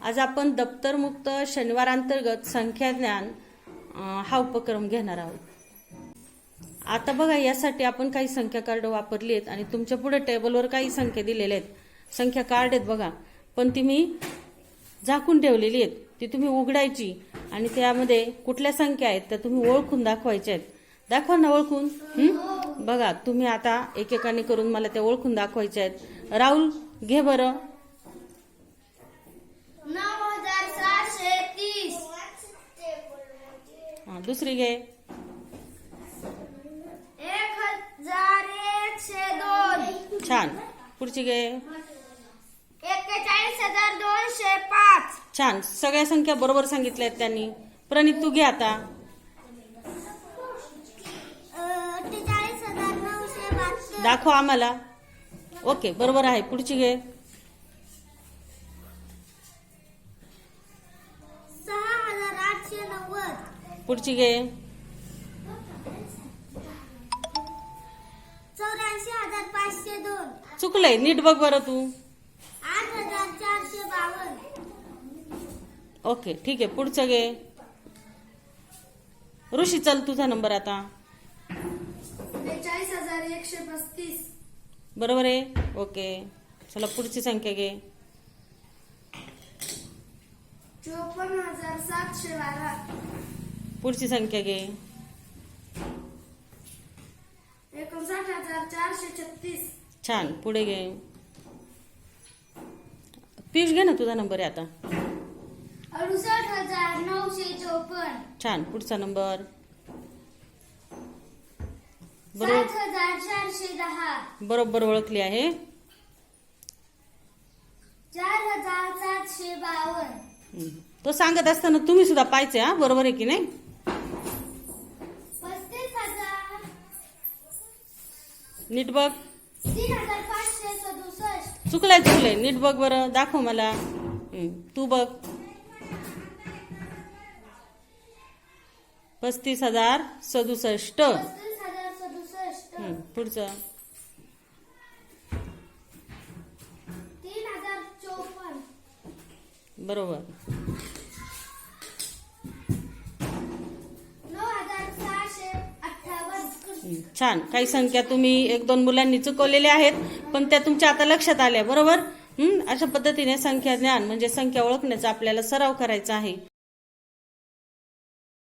आज आपण दप्तरमुक्त शनिवारांतर्गत संख्या ज्ञान हा उपक्रम घेणार आहोत. आता बघा यासाठी आपण काही संख्या कार्ड वापरली आहेत आणि तुमच्यापुढे टेबलवर काही संख्या दिलेल्या आहेत. संख्या कार्ड आहेत बघा. पण ती मी झाकून ठेवलेली आहेत. ती तुम्ही उघडायची आणि त्यामध्ये कुठल्या संख्या आहेत त्या तुम्ही ओळखून दाखवायच्या आहेत. दाखवा ना ओळखून. बघा तुम्ही आता एकेकाने करून मला त्या ओळखून दाखवायच्या आहेत. राहुल घे बरं नऊ हजार सहाशे तीस हा, दुसरी घे एक हजार एकशे दोन. छान. पुढची घे एक्केचाळीस हजार दोनशे पाच. छान. सगळ्या संख्या बरोबर सांगितल्या आहेत त्यांनी. प्रणित तू घे आता. दाखव आम्हाला. ओके बरोबर आहे. पुढची घे पुढची घे. चौऱ्याऐंशी हजार पाचशे दोन. चुकलंय नीट बघ बरं तू. आठ हजार चारशे बावन्न. ओके ठीक आहे पुढचं घे. ऋषी चल तुझा नंबर आता. बेचाळीस हजार एकशे पस्तीस. बरोबर आहे? ओके चला पुढची संख्या घे. चोपन्न हजार सातशे बारा. पुढची संख्या घे. एकोणसाठ हजार चारशे छत्तीस. छान पुढे घे. पियुष घे ना तुझा नंबर आहे आता. अडुसष्ट हजार नऊशे चोपन्न. छान पुढचा नंबर. बरोबर. सात हजार चारशे दहा. बरोबर ओळखली आहे. चार हजार सातशे बावन्न. हम्म. तो सांगत असताना तुम्ही सुद्धा पाहिजे हा? बरोबर आहे की नाही? नीट बघ. तीन हजार पाचशे सदुसष्ट चुकलंय चुकलंय. नीट बघ बरं. दाखव मला. तू बघ. पस्तीस हजार सदुसष्ट. पस्तीस हजार सदुसष्ट पुढचं. तीन हजार चोपन्न बरोबर. छान. काही संख्या तुम्ही एक दोन मुलांनी चुकवलेल्या आहेत पण त्या तुमच्या आता लक्षात आल्या बरोबर? अशा पद्धतीने संख्या ज्ञान म्हणजे संख्या ओळखण्याचा आपल्याला सराव करायचा आहे.